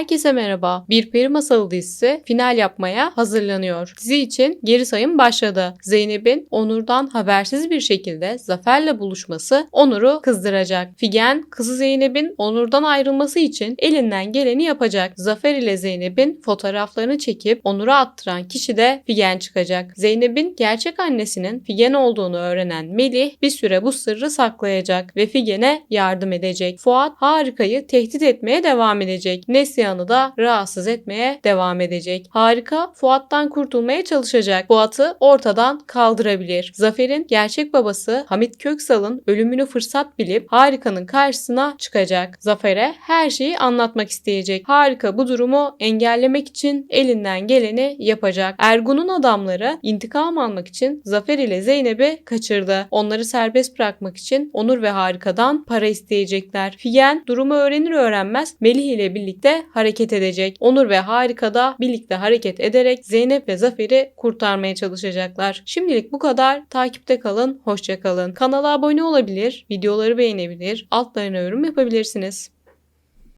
Herkese merhaba. Bir Peri Masalı dizisi final yapmaya hazırlanıyor. Dizi için geri sayım başladı. Zeynep'in Onur'dan habersiz bir şekilde Zafer'le buluşması Onur'u kızdıracak. Figen, kızı Zeynep'in Onur'dan ayrılması için elinden geleni yapacak. Zafer ile Zeynep'in fotoğraflarını çekip Onur'a attıran kişi de Figen çıkacak. Zeynep'in gerçek annesinin Figen olduğunu öğrenen Melih bir süre bu sırrı saklayacak ve Figen'e yardım edecek. Fuat Harika'yı tehdit etmeye devam edecek. Neslihan'ı da rahatsız etmeye devam edecek. Harika Fuat'tan kurtulmaya çalışacak. Fuat'ı ortadan kaldırabilir. Zafer'in gerçek babası Hamit Köksal'ın ölümünü fırsat bilip Harika'nın karşısına çıkacak. Zafer'e her şeyi anlatmak isteyecek. Harika bu durumu engellemek için elinden geleni yapacak. Ergun'un adamları intikam almak için Zafer ile Zeynep'i kaçırdı. Onları serbest bırakmak için Onur ve Harika'dan para isteyecekler. Figen durumu öğrenir öğrenmez Melih ile birlikte hareket edecek. Onur ve Harika da birlikte hareket ederek Zeynep ve Zafer'i kurtarmaya çalışacaklar. Şimdilik bu kadar. Takipte kalın. Hoşça kalın. Kanala abone olabilir, videoları beğenebilir, altlarına yorum yapabilirsiniz.